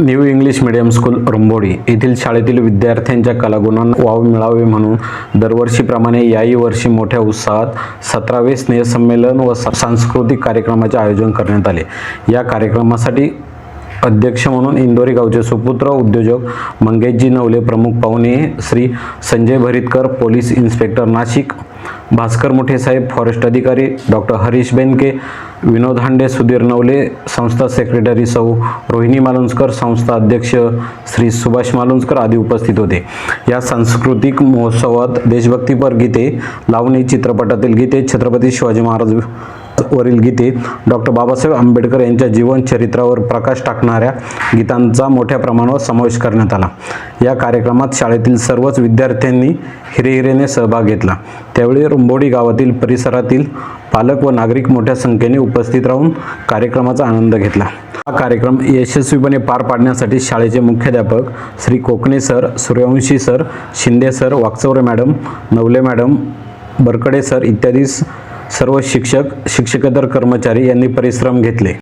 New English medium school Rambodi येथील शाळेतील विद्यार्थ्यांच्या कलागुणांना वाव मिळावे म्हणून दरवर्षीप्रमाणे याही वर्षी मोठ्या उत्साहात सतरावे स्नेहसंमेलन व सांस्कृतिक कार्यक्रमाचे आयोजन करण्यात आले. या कार्यक्रमासाठी अध्यक्ष म्हणून इंदोरी गावचे सुपुत्र उद्योजक मंगेशजी नवले प्रमुख पाहुणे श्री संजय भरितकर पोलीस इन्स्पेक्टर नाशिक भास्कर मुठे साहेब फॉरेस्ट अधिकारी डॉक्टर हरीश बेनके विनोद हांडे सुधीर नवले संस्था सेक्रेटरी सौ रोहिणी मालुंजकर संस्था अध्यक्ष श्री सुभाष मालुंजकर आदी उपस्थित होते. या सांस्कृतिक महोत्सवात देशभक्तीपर गीते लावणी चित्रपटातील गीते छत्रपती शिवाजी महाराज वरील गीते डॉक्टर बाबासाहेब आंबेडकर यांच्या जीवन चरित्रावर प्रकाश टाकणाऱ्या गीतांचा मोठ्या प्रमाणावर समावेश करण्यात आला. या कार्यक्रमात शाळेतील सर्वच विद्यार्थ्यांनी हिरेहिरेने सहभाग घेतला. त्यावेळी रुंबोडी गावातील परिसरातील पालक व नागरिक मोठ्या संख्येने उपस्थित राहून कार्यक्रमाचा आनंद घेतला. हा कार्यक्रम यशस्वीपणे पार पाडण्यासाठी शाळेचे मुख्याध्यापक Shri Kokane sir Suryavanshi sir Shinde sir Wakchaure madam Navale madam Barkade sir इत्यादी सर्व शिक्षक शिक्षकेतर कर्मचारी यांनी परिश्रम घेतले.